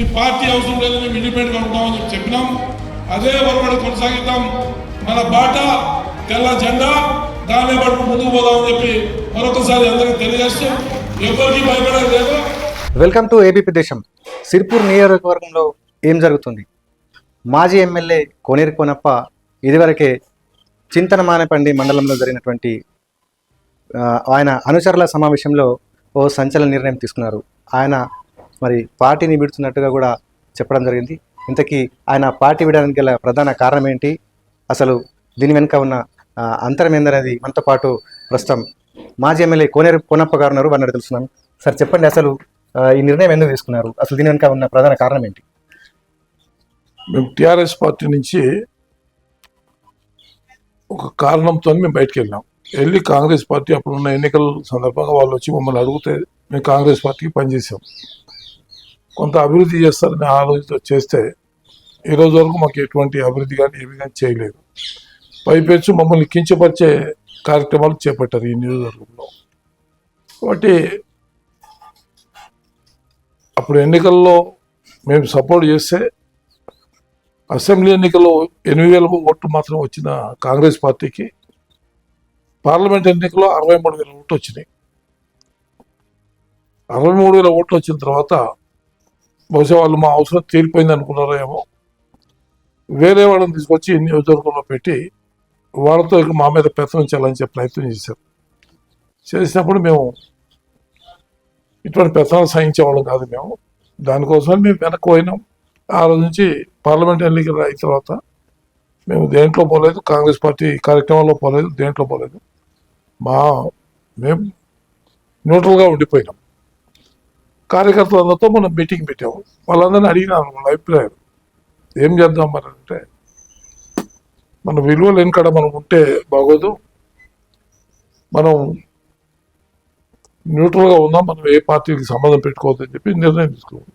మీ party అవసరం లేదు మేము ఇండిపెండెంట్గా ఉంటామని చెప్పి చెప్పినాం. అదే ఒరబడి కొనసాగిద్దాం. మన బాట తెల్ల జెండా దాన్ని పట్టుకు ముందుకు పోదామని చెప్పి మరొకసారి అందరికీ తెలియజేస్తూ ఎవరికి భయపడేది లేదు. వెల్కమ్ టు ఏబీపీ దేశం సిర్పూర్ నియోజకవర్గంలో ఏం జరుగుతుంది? మాజీ ఎమ్మెల్యే కోనేరు కోనప్ప ఇదివరకే చింతన మానేపండి మండలంలో జరిగినటువంటి ఆయన అనుచరుల సమావేశంలో ఓ సంచలన నిర్ణయం తీసుకున్నారు. ఆయన మరి పార్టీని విడుతున్నట్టుగా కూడా చెప్పడం జరిగింది. ఇంతకీ ఆయన పార్టీ విడడానికి గల ప్రధాన కారణం ఏంటి? అసలు దీని వెనుక ఉన్న అంతరం ఏందనేది మనతో పాటు ప్రస్తుతం మాజీ ఎమ్మెల్యే కోనేరు కోనప్ప గారు ఉన్నారు. వారిని తెలుసున్నాను సార్ చెప్పండి అసలు ఈ నిర్ణయం ఎందుకు తీసుకున్నారు? అసలు దీని వెనుక ఉన్న ప్రధాన కారణం ఏంటి? మేము టిఆర్ఎస్ పార్టీ నుంచి ఒక కారణంతో మేము బయటకు వెళ్ళాం. వెళ్ళి కాంగ్రెస్ పార్టీ అప్పుడున్న ఎన్నికల సందర్భంగా వాళ్ళు వచ్చి మమ్మల్ని అడిగితే మేము కాంగ్రెస్ పార్టీకి పనిచేసాం కొంత అభివృద్ధి చేస్తారని ఆలోచన చేస్తే ఈ రోజు వరకు మాకు ఎటువంటి అభివృద్ధి కానీ ఏమి కానీ చేయలేదు. పైపెచ్చు మమ్మల్ని కించపరిచే కార్యక్రమాలు చేపట్టారు ఈ నియోజకవర్గంలో. కాబట్టి అప్పుడు ఎన్నికల్లో మేము సపోర్ట్ చేస్తే అసెంబ్లీ ఎన్నికల్లో ఎనిమిది వేల ఓట్లు మాత్రం వచ్చిన కాంగ్రెస్ పార్టీకి పార్లమెంట్ ఎన్నికల్లో అరవై మూడు వేల ఓట్లు వచ్చినాయి. అరవై మూడు వేల ఓట్లు వచ్చిన తర్వాత బహుశా వాళ్ళు మా అవసరం తీరిపోయింది అనుకున్నారో ఏమో వేరే వాళ్ళని తీసుకొచ్చి నియోజకవర్గంలో పెట్టి వాళ్ళతో ఇక మా మీద పెత్తనం చేయాలని చెప్పి ప్రయత్నం చేశారు. చేసినప్పుడు మేము ఇటువంటి పెత్తనాలు సహించే వాళ్ళం కాదు మేము. దానికోసం మేము వెనక్కి పోయినాం. ఆ రోజు నుంచి పార్లమెంట్ ఎన్నికలు అయిన తర్వాత మేము దేంట్లో పోలేదు కాంగ్రెస్ పార్టీ కార్యక్రమంలో పోలేదు దేంట్లో పోలేదు. మా మేము న్యూట్రల్గా ఉండిపోయినాం. కార్యకర్తలందరితో మనం మీటింగ్ పెట్టాము. వాళ్ళందరినీ అడిగినాను మన అభిప్రాయం. ఏం చేద్దాం మరి అంటే మన విలువలు వెనకడ మనం ఉంటే బాగోదు. మనం న్యూట్రల్గా ఉందాం మనం ఏ పార్టీకి సంబంధం పెట్టుకోవద్దని చెప్పి నిర్ణయం తీసుకున్నాం.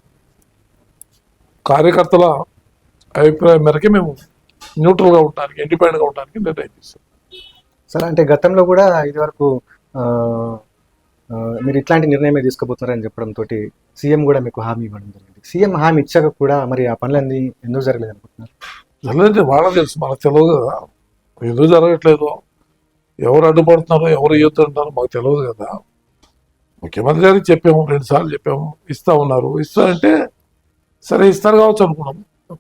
కార్యకర్తల అభిప్రాయం మేరకే మేము న్యూట్రల్గా ఉండడానికి ఇండిపెండెంట్గా ఉండడానికి నిర్ణయం చేస్తాం సరే అంటే గతంలో కూడా ఇదివరకు మీరు ఇట్లాంటి నిర్ణయమే తీసుకోబోతున్నారని చెప్పడంతో సీఎం కూడా మీకు హామీ ఇవ్వడం జరిగింది. సీఎం హామీ ఇచ్చాక కూడా మరి ఆ పనులన్నీ ఎందుకు జరగలేదు అనుకుంటున్నారు జరగదంటే వాళ్ళకి తెలుసు మనకు తెలియదు కదా. ఎందుకు జరగట్లేదు? ఎవరు అడ్డుపడుతున్నారో ఎవరు ఇవ్వద్దు మాకు తెలియదు కదా. ముఖ్యమంత్రి గారికి చెప్పాము రెండు సార్లు చెప్పాము ఇస్తా ఉన్నారు. ఇస్తా అంటే సరే ఇస్తారు కావచ్చు అనుకున్నాం.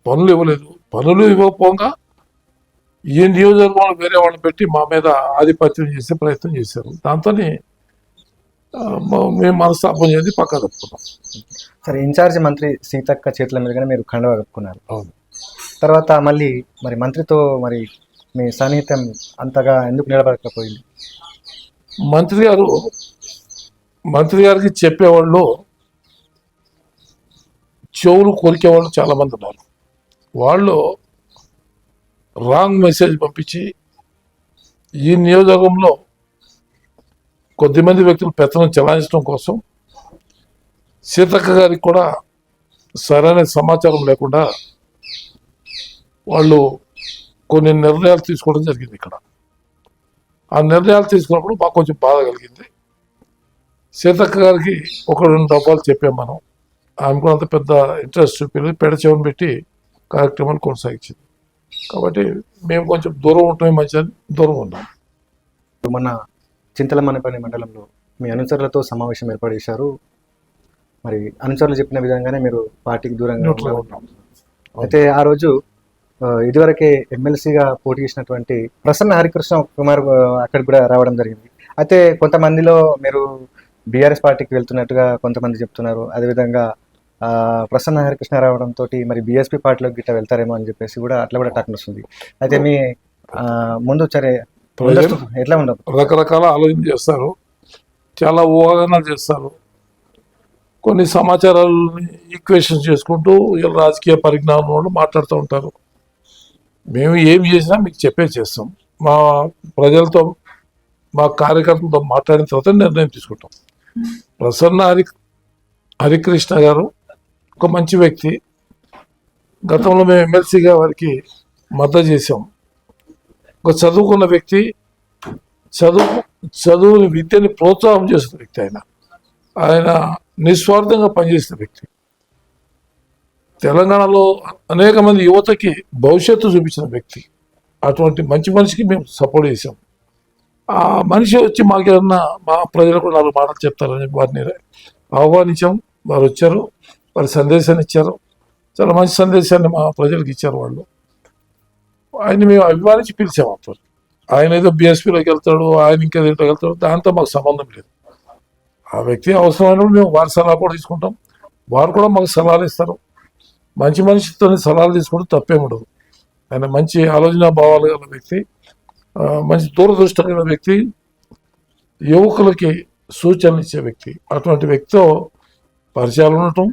పనులు ఇవ్వలేదు. పనులు ఇవ్వకపోగా ఈ నియోజకవర్గంలో వేరే వాళ్ళని పెట్టి మా మీద ఆధిపత్యం చేసే ప్రయత్నం చేశారు. దాంతో మేము మనస్తాపం చేసి పక్క తప్పుకున్నాం సరే ఇన్ఛార్జ్ మంత్రి సీతక్క చేతుల మీదుగానే మీరు కండవ కప్పుకున్నారు. అవును. తర్వాత మళ్ళీ మరి మంత్రితో మరి మీ సన్నిహితం అంతగా ఎందుకు నిలబడకపోయింది? మంత్రి గారు మంత్రి గారికి చెప్పేవాళ్ళు చెవులు కొరికేవాళ్ళు చాలా మంది ఉన్నారు. వాళ్ళు రాంగ్ మెసేజ్ పంపించి ఈ నియోజకవర్గంలో కొద్దిమంది వ్యక్తులు పెత్తనం చెలాయించడం కోసం సీతక్క గారికి కూడా సరైన సమాచారం లేకుండా వాళ్ళు కొన్ని నిర్ణయాలు తీసుకోవడం జరిగింది ఇక్కడ. ఆ నిర్ణయాలు తీసుకున్నప్పుడు మాకు కొంచెం బాధ కలిగింది. సీతక్క గారికి ఒక రెండు డబ్బాలు చెప్పాం మనం. ఆమె కూడా అంత పెద్ద ఇంట్రెస్ట్ చూపించి పెడచెవని పెట్టి కార్యక్రమాన్ని కొనసాగించింది. కాబట్టి మేము కొంచెం దూరం ఉండటమే మంచిదని దూరం ఉన్నాం. మన చింతలమనేపల్లి మండలంలో మీ అనుచరులతో సమావేశం ఏర్పాటు చేశారు. మరి అనుచరులు చెప్పిన విధంగానే మీరు పార్టీకి దూరంగా అయితే ఆ రోజు ఇదివరకే ఎమ్మెల్సీగా పోటీ చేసినటువంటి ప్రసన్న హరికృష్ణ కుమార్ అక్కడికి కూడా రావడం జరిగింది. అయితే కొంతమందిలో మీరు బీఆర్ఎస్ పార్టీకి వెళ్తున్నట్టుగా కొంతమంది చెప్తున్నారు. అదేవిధంగా ప్రసన్న హరికృష్ణ రావడంతో మరి బీఎస్పీ పార్టీలోకి గిట్ట వెళ్తారేమో అని చెప్పేసి కూడా అట్లా కూడా టాక్ వస్తుంది అయితే మీ ముందు సరే ఎట్లా ఉండదు? రకరకాల ఆలోచన చేస్తారు. చాలా ఊహాగానాలు చేస్తారు. కొన్ని సమాచారాలని ఈక్వేషన్స్ చేసుకుంటూ వీళ్ళ రాజకీయ పరిజ్ఞానం వాళ్ళు మాట్లాడుతూ ఉంటారు. మేము ఏం చేసినా మీకు చెప్పే చేస్తాం. మా ప్రజలతో మా కార్యకర్తలతో మాట్లాడిన తర్వాత నిర్ణయం తీసుకుంటాం. ప్రసన్న హరి హరికృష్ణ గారు ఒక మంచి వ్యక్తి. గతంలో మేము ఎమ్మెల్సీగా వారికి మద్దతు చేసాం ఒక చదువుకున్న వ్యక్తి చదువు చదువుని విద్యని ప్రోత్సాహం చేసిన వ్యక్తి ఆయన. ఆయన నిస్వార్థంగా పనిచేసిన వ్యక్తి. తెలంగాణలో అనేక మంది యువతకి భవిష్యత్తు చూపించిన వ్యక్తి. అటువంటి మంచి మనిషికి మేము సపోర్ట్ చేసాం ఆ మనిషి వచ్చి మాకు ఏమన్నా మా ప్రజలకు నాలుగు మాటలు చెప్తారని వారిని ఆహ్వానించాం. వారు వచ్చారు. వారి సందేశాన్ని ఇచ్చారు. చాలా మంచి సందేశాన్ని మా ప్రజలకు ఇచ్చారు వాళ్ళు. ఆయన మేము అభిమానించి పిలిచాము అప్పుడు. ఆయన ఏదో బీఎస్పీలోకి వెళ్తాడు ఆయన ఇంకా దీంట్లోకి వెళ్తాడు దాంతో మాకు సంబంధం లేదు. ఆ వ్యక్తి అవసరమైనప్పుడు మేము వారి సలహా కూడా తీసుకుంటాం. వారు కూడా మాకు సలహాలు ఇస్తారు. మంచి మనిషితో సలహాలు తీసుకుంటే తప్పేం ఉండదు. ఆయన మంచి ఆలోచన భావాలు గల వ్యక్తి మంచి దూరదృష్టి కలిగిన వ్యక్తి యువకులకి సూచనలు ఇచ్చే వ్యక్తి. అటువంటి వ్యక్తితో పరిచయాలు ఉండటం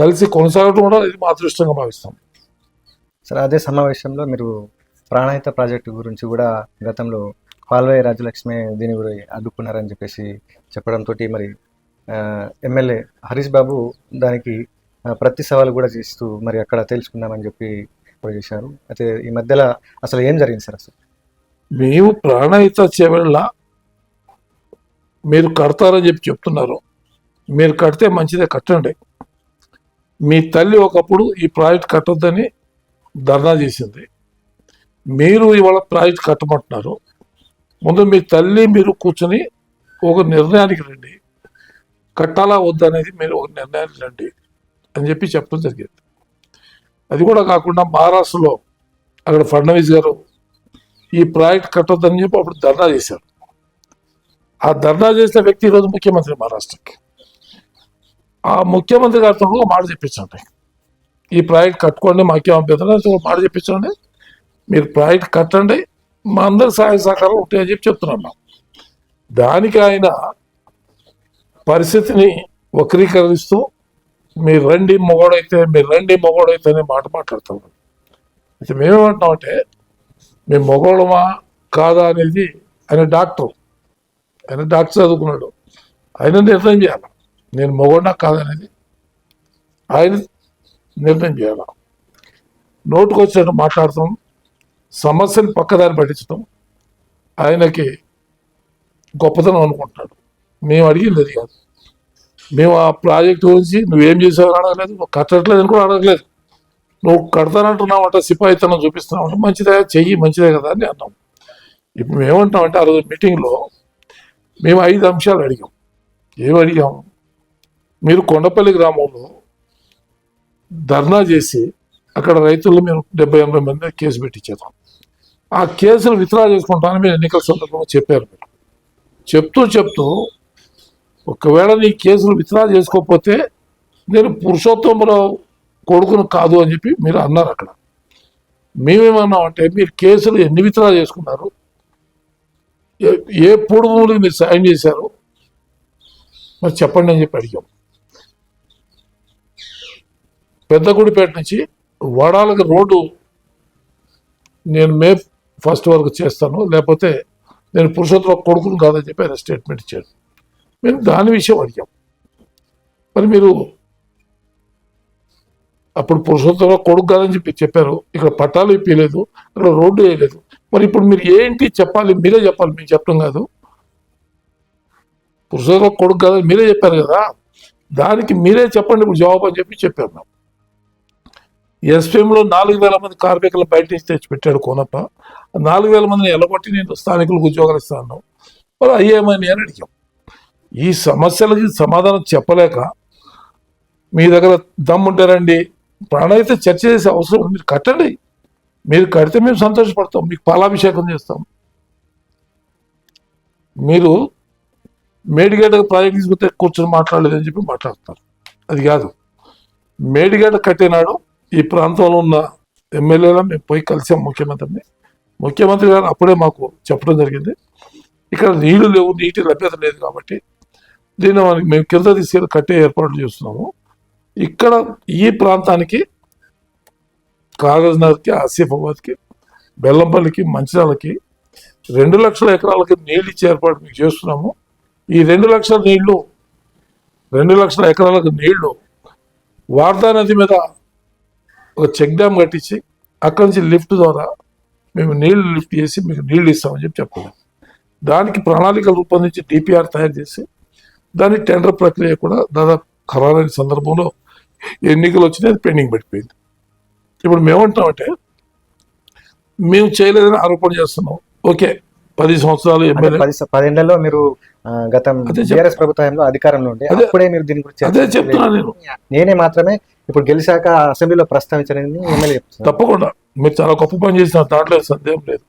కలిసి కొనసాగడం కూడా ఇది మా అదృష్టంగా భావిస్తాం. సార్ అదే సమావేశంలో మీరు ప్రాణాయిత ప్రాజెక్టు గురించి కూడా గతంలో పాల్వాయి రాజలక్ష్మి దీని గురించి అడ్డుకున్నారని చెప్పేసి చెప్పడంతో మరి ఎమ్మెల్యే హరీష్ బాబు దానికి ప్రతి సవాలు కూడా చేస్తూ మరి అక్కడ తెలుసుకుందామని చెప్పి చేశారు. అయితే ఈ మధ్యలో అసలు ఏం జరిగింది సార్ అసలు? మేము ప్రాణాయిత చెవెళ్ళ మీరు కడతారని చెప్పి చెప్తున్నారు. మీరు కడితే మంచిదే కట్టండి. మీ తల్లి ఒకప్పుడు ఈ ప్రాజెక్ట్ కట్టొద్దని ధర్నా చేసింది. మీరు ఇవాళ ప్రాజెక్ట్ కట్టమంటున్నారు. ముందు మీ తల్లి మీరు కూర్చొని ఒక నిర్ణయానికి రండి. కట్టాలా వద్దనేది మీరు ఒక నిర్ణయానికి రండి అని చెప్పి చెప్పడం జరిగింది. అది కూడా కాకుండా మహారాష్ట్రలో అక్కడ ఫడ్నవీస్ గారు ఈ ప్రాజెక్ట్ కట్టొద్దని చెప్పి అప్పుడు ధర్నా చేశారు. ఆ ధర్నా చేసిన వ్యక్తి ఈరోజు ముఖ్యమంత్రి మహారాష్ట్రకి. ఆ ముఖ్యమంత్రి గారితో కూడా ఒక మాట చెప్పించండి ఈ ప్రాజెక్ట్ కట్టుకోండి మాకేం అభ్యంతరం మాట చెప్పించండి. మీరు ప్రాజెక్ట్ కట్టండి. మా అందరి సహాయ సహకారం ఉంటాయని చెప్పి చెప్తున్నాం మేము. దానికి ఆయన పరిస్థితిని వక్రీకరిస్తూ మీరు రండి మొగోడైతే మీరు రండి మొగోడైతే అనే మాట మాట్లాడుతాం అయితే మేమేమంటున్నామంటే మేము మొగోళమా కాదా అనేది ఆయన డాక్టర్. ఆయన డాక్టర్ చదువుకున్నాడు. ఆయన నిర్ణయం చేయాలి. నేను మొగోడా కాదనేది ఆయన నిర్ణయం చేయాలి? నోటుకు వచ్చినట్టు మాట్లాడటం సమస్యను పక్కదారి పట్టించడం ఆయనకి గొప్పతనం అనుకుంటున్నాడు మేము అడిగింది అది కాదు. మేము ఆ ప్రాజెక్ట్ గురించి నువ్వేం చేసావు అడగలేదు. నువ్వు కట్టట్లేదు అని కూడా అడగలేదు. నువ్వు కడతానంటున్నావంట సిపాయితనం చూపిస్తున్నావు మంచిదే. చెయ్యి మంచిదే కదా అని అన్నాం. ఇప్పుడు మేము ఆ రోజు మీటింగ్లో మేము ఐదు అంశాలు అడిగాం. ఏమి అడిగాం? మీరు కొండపల్లి గ్రామంలో ధర్నా చేసి అక్కడ రైతులు మేము డెబ్బై ఎనభై మంది కేసు పెట్టించేదాం ఆ కేసులు విత్డ్రా చేసుకుంటానని మీరు ఎన్నికల సందర్భంగా చెప్పారు మీరు. చెప్తూ చెప్తూ ఒకవేళ నీ కేసులు విత్డ్రా చేసుకోకపోతే నేను పురుషోత్తమరావు కొడుకును కాదు అని చెప్పి మీరు అన్నారు అక్కడ. మేమేమన్నామంటే మీరు కేసులు ఎన్ని విత్డ్రా చేసుకున్నారు? ఏ- ఏ మీరు సాయం చేశారు? మరి చెప్పండి అని చెప్పి అడిగాం. పెద్దగుడిపేట నుంచి వడాలకు రోడ్డు నేను మే ఫస్ట్ వరకు చేస్తాను. లేకపోతే నేను పురుషోత్తమ కొడుకును కాదని చెప్పి ఆయన స్టేట్మెంట్ ఇచ్చాడు. మేము దాని విషయం అడిగాం. మరి మీరు అప్పుడు పురుషోత్తమ కొడుకు కాదని చెప్పి చెప్పారు. ఇక్కడ పట్టాలు ఇప్పలేదు ఇక్కడ రోడ్డు వేయలేదు మరి ఇప్పుడు మీరు ఏంటి చెప్పాలి? మీరే చెప్పాలి. మేము చెప్పడం కాదు. పురుషోత్తమ కొడుకు కాదని మీరే చెప్పారు కదా. దానికి మీరే చెప్పండి. ఇప్పుడు జవాబు అని చెప్పి చెప్పారు మేము ఎస్పీఎంలో నాలుగు వేల మంది కార్మికులు బయట నుంచి తెచ్చి పెట్టాడు కోనప్ప. నాలుగు వేల మందిని ఎలగొట్టి నేను స్థానికులకు ఉద్యోగాలు ఇస్తాను. మరి అయ్యేమని అని అడిగాం. ఈ సమస్యలకి సమాధానం చెప్పలేక మీ దగ్గర దమ్ముంటే రండి. ప్రాణాయితే చర్చ చేసే అవసరం మీరు కట్టండి. మీరు కడితే మేము సంతోషపడతాం. మీకు పాలాభిషేకం చేస్తాం. మీరు మేడిగడ్డ ప్రాజెక్ట్ తీసుకుంటే కూర్చొని మాట్లాడలేదని చెప్పి మాట్లాడతారు అది కాదు. మేడిగడ్డ కట్టినాడు ఈ ప్రాంతంలో ఉన్న ఎమ్మెల్యేలా మేము పోయి కలిసాం ముఖ్యమంత్రిని. ముఖ్యమంత్రి గారు అప్పుడే మాకు చెప్పడం జరిగింది. ఇక్కడ నీళ్ళు లేవు నీటి లభ్యత లేదు కాబట్టి దీన్ని మనకి మేము కింద తీసుకెళ్ళి కట్టే ఏర్పాట్లు చేస్తున్నాము. ఇక్కడ ఈ ప్రాంతానికి కాగజ్నగర్కి ఆసిఫాబాద్కి బెల్లంపల్లికి మంచిర్యాలకి రెండు లక్షల ఎకరాలకి నీళ్ళు ఇచ్చే ఏర్పాటు మేము చేస్తున్నాము. ఈ రెండు లక్షల నీళ్ళు రెండు లక్షల ఎకరాలకు నీళ్ళు వార్దా నది మీద ఒక చెక్ డ్యామ్ కట్టించి అక్కడి నుంచి లిఫ్ట్ ద్వారా మేము నీళ్ళు లిఫ్ట్ చేసి మీకు నీళ్ళు ఇస్తామని చెప్పి చెప్పాము దానికి ప్రణాళికలు రూపొందించి డిపిఆర్ తయారు చేసి దాని టెండర్ ప్రక్రియ కూడా దాదాపు ఖరారైన సందర్భంలో ఎన్నికలు వచ్చినాయి అది పెండింగ్ పెట్టిపోయింది. ఇప్పుడు మేమంటామంటే మేము చేయలేదని ఆరోపణ చేస్తున్నాం. ఓకే పది సంవత్సరాలు పదేళ్ళలో మీరు గతం ప్రభుత్వంలో అధికారంలో ఉండే అదే- అప్పుడే మీరు దీని గురించి అదే చర్చించలేదు. చెప్తున్నా నేను. నేనే మాత్రమే ఇప్పుడు గెలిచాక అసెంబ్లీలో ప్రస్తావించారని ఎమ్మెల్యే తప్పకుండా. మీరు చాలా గొప్ప పని చేసిన దాంట్లో సందేహం లేదు.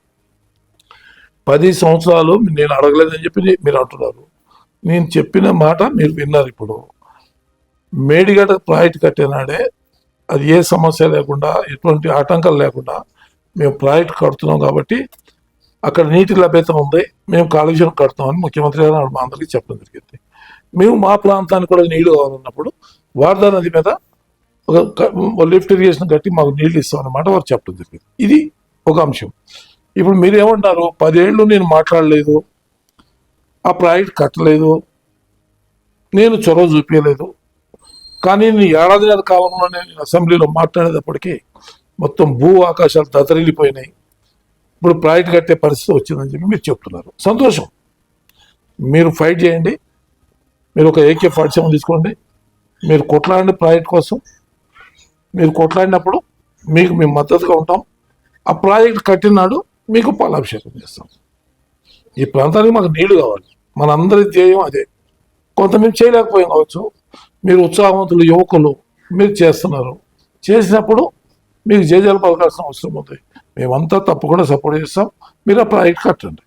పది సంవత్సరాలు నేను అడగలేదని చెప్పి మీరు అంటున్నారు. నేను చెప్పిన మాట మీరు విన్నారు ఇప్పుడు. మేడిగడ్డ ప్రాజెక్ట్ కట్టినాడే అది ఏ సమస్య లేకుండా ఎటువంటి ఆటంకాలు లేకుండా మేము ప్రాజెక్ట్ కడుతున్నాం కాబట్టి అక్కడ నీటి లభ్యత ఉంది. మేము కాలుష్యం కడుతున్నామని ముఖ్యమంత్రి గారు మా అందరికీ చెప్పడం జరిగింది. మేము మా ప్రాంతానికి కూడా నీళ్ళు కావాలన్నప్పుడు వార్దా నది మీద ఒక లిఫ్ట్ ఇరిగేషన్ కట్టి మాకు నీళ్ళు ఇస్తాం అన్నమాట వారు చెప్పడం జరిగింది. ఇది ఒక అంశం. ఇప్పుడు మీరేమంటారు? పదేళ్ళు నేను మాట్లాడలేదు. ఆ ప్రాజెక్ట్ కట్టలేదు. నేను చొరవ చూపించలేదు. కానీ నేను ఏడాది ఏడాదిన్నర కాలంలో నేను అసెంబ్లీలో మాట్లాడేటప్పటికీ మొత్తం భూ ఆకాశాలు దతరిల్లిపోయినాయి. ఇప్పుడు ప్రాజెక్ట్ కట్టే పరిస్థితి వచ్చిందని చెప్పి మీరు చెప్తున్నారు. సంతోషం. మీరు ఫైట్ చేయండి. మీరు ఒక ఏకే ఫార్టీ సెవెన్ తీసుకోండి. మీరు కొట్లాడండి ప్రాజెక్ట్ కోసం. మీరు కొట్లాడినప్పుడు మీకు మేము మద్దతుగా ఉంటాం. ఆ ప్రాజెక్ట్ కట్టినాడు మీకు పాలాభిషేకం చేస్తాం. ఈ ప్రాంతానికి మాకు నీళ్ళు కావాలి. మనందరి ధ్యేయం అదే. కొంత మేము చేయలేకపోయాం కావచ్చు. మీరు ఉత్సాహవంతులు యువకులు మీరు చేస్తున్నారు. చేసినప్పుడు మీకు జేజాలు పలకాల్సిన అవసరం ఉంది. మేమంతా తప్పకుండా సపోర్ట్ చేస్తాం. మీరు ఆ ప్రాజెక్ట్ కట్టండి.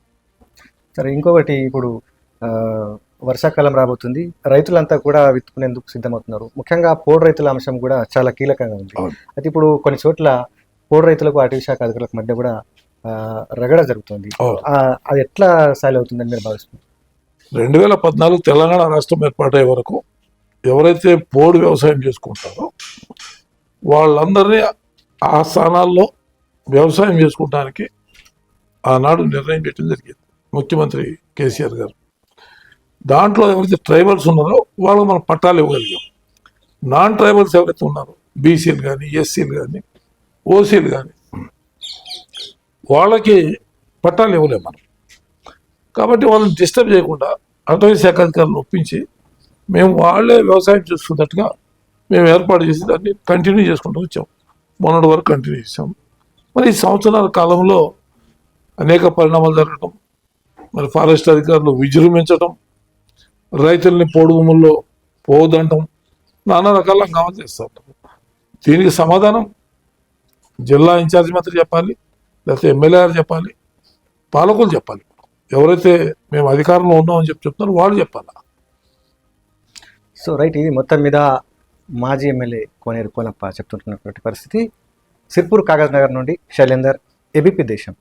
సరే ఇంకొకటి ఇప్పుడు వర్షాకాలం రాబోతుంది. రైతులంతా కూడా విత్తుకునేందుకు సిద్ధమవుతున్నారు. ముఖ్యంగా పోడు రైతుల అంశం కూడా చాలా కీలకంగా ఉంది. అయితే ఇప్పుడు కొన్ని చోట్ల పోడు రైతులకు అటవీ శాఖ అధికారులకు మధ్య కూడా రగడ జరుగుతుంది. అది ఎట్లా సాలి అవుతుందని మీరు భావిస్తున్నారు? రెండు వేల పద్నాలుగు తెలంగాణ రాష్ట్రం ఏర్పాటయ్యే వరకు ఎవరైతే పోడు వ్యవసాయం చేసుకుంటారో వాళ్ళందరినీ ఆ స్థానాల్లో వ్యవసాయం చేసుకుంటానికి ఆనాడు నిర్ణయం చేయడం జరిగింది. ముఖ్యమంత్రి కేసీఆర్ గారు. దాంట్లో ఎవరైతే ట్రైబల్స్ ఉన్నారో వాళ్ళకి మనం పట్టాలు ఇవ్వగలిగాం. నాన్ ట్రైబల్స్ ఎవరైతే ఉన్నారో బీసీలు కానీ ఎస్సీలు కానీ ఓసీలు కానీ వాళ్ళకి పట్టాలు ఇవ్వలేము మనం. కాబట్టి వాళ్ళని డిస్టర్బ్ చేయకుండా అటవీ శాఖ అధికారులను ఒప్పించి మేము వాళ్ళే వ్యవసాయం చేసుకున్నట్టుగా మేము ఏర్పాటు చేసి దాన్ని కంటిన్యూ చేసుకుంటూ వచ్చాం. మొన్నటి వరకు కంటిన్యూ చేసాం. మరి ఈ సంవత్సరాల కాలంలో అనేక పరిణామాలు జరగటం మరి ఫారెస్ట్ అధికారులు విజృంభించటం రైతుల్ని పోడు భూముల్లో నానా రకాల హంగామా చేస్తారు దీనికి సమాధానం జిల్లా ఇన్ఛార్జ్ మంత్రి చెప్పాలి లేకపోతే ఎమ్మెల్యే గారు చెప్పాలి పాలకులు చెప్పాలి. ఎవరైతే మేము అధికారంలో ఉన్నామని చెప్పి చెప్తున్నారో వాళ్ళు చెప్పాలి? సో రైట్ ఇది మొత్తం మీద మాజీ ఎమ్మెల్యే కోనేరు కోనప్ప చెప్తున్నటువంటి పరిస్థితి. సిర్పూర్ కాగజ్ నగర్ నుండి శైలేందర్ ఏబీపీ దేశం.